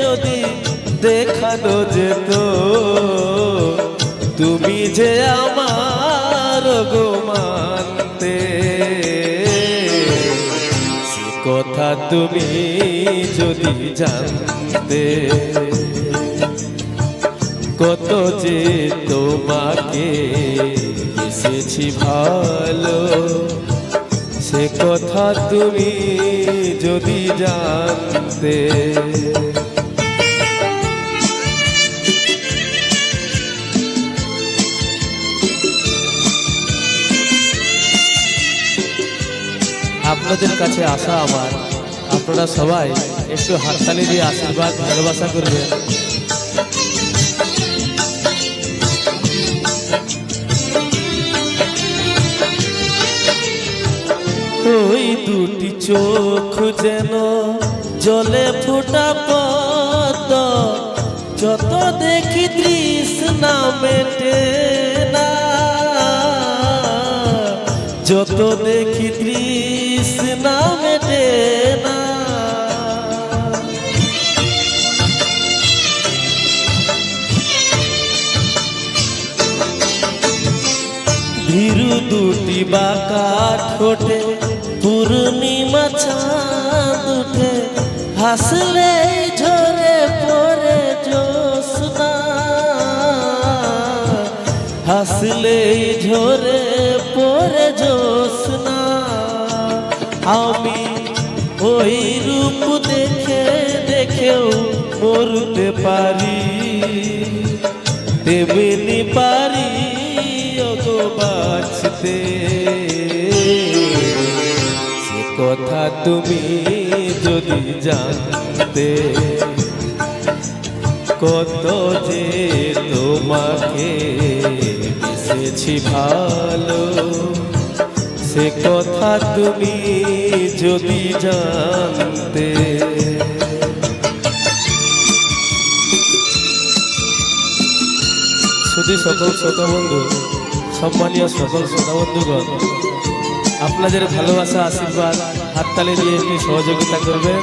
যদি দেখানো যেত তুমি যে আমার গো মানতে। সে কথা তুমি যদি জানতে, কত যে তোমাকে এসেছি ভালো, সে কথা তুমি যদি জানতে। আপনাদের কাছে আসা আমার। আপনারা সবাই একটু হাততালি দিয়ে আশীর্বাদ, ভালোবাসা করবেন। ওই দুটি চোখ যেন জলে ফোটা পদ যত দেখি তৃষ্ণা মেটে না। যত দেখি ভীরু দুটি বাঁকা ঠোঁটে, পূর্ণিমা চাঁদ উঠে। হাসলে ঝরে পড়ে জোসনা হাসলে ঝরে পড়ে জোসনা আমি ওই রূপ দেখে, দেখেও মরতে পারি। তেমনি পারি বাঁচতে সে কথা তুমি যদি জানতে, কত যে তোমাকে এসেছি ভালো। সে কথা তুমি যদি জানতে। শুধু সকল শ্রোতা বন্ধু সম্মানীয় সকল শ্রোতা বন্ধুগণ, আপনাদের ভালোবাসা, আশীর্বাদ হাততালি দিয়ে একটি সহযোগিতা করবেন।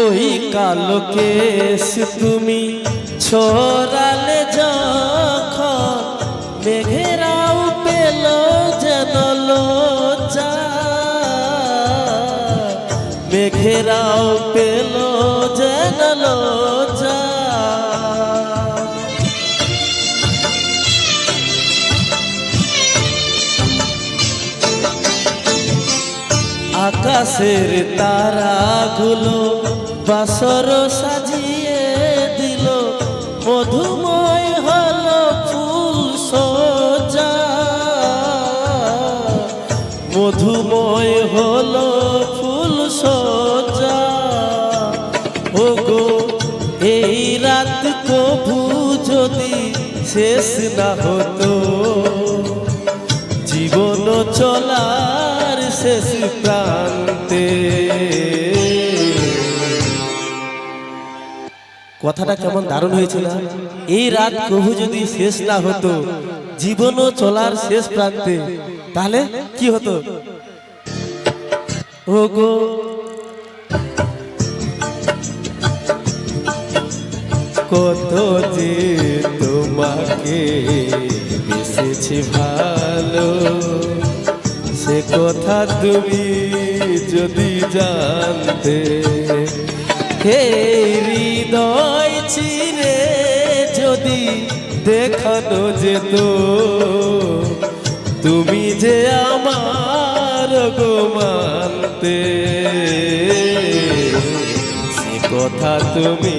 ওই কালো কেশ তুমি ছড়ালে যখন মেঘেরাও পেল যেন আকাশের তারাগুলো বাসর সাজিয়ে দিল মধুময় হলো ফুল সোজা। মধুময় রাত কভু যদি শেষ না হতো। জীবন চলার শেষ প্রান্তে। কথাটা কেমন দারুণ হয়েছিল এই রাত প্রভু যদি শেষ না হতো জীবনও চলার শেষ প্রান্তে, তাহলে কি হতো? ও গো কত যে তোমাকে বেসেছি ভালো, সে কথা তুমি যদি জানতে, হে হৃদয় চিরে যদি দেখানো যেত, তুমি যে আমার গো মানতে, সে কথা তুমি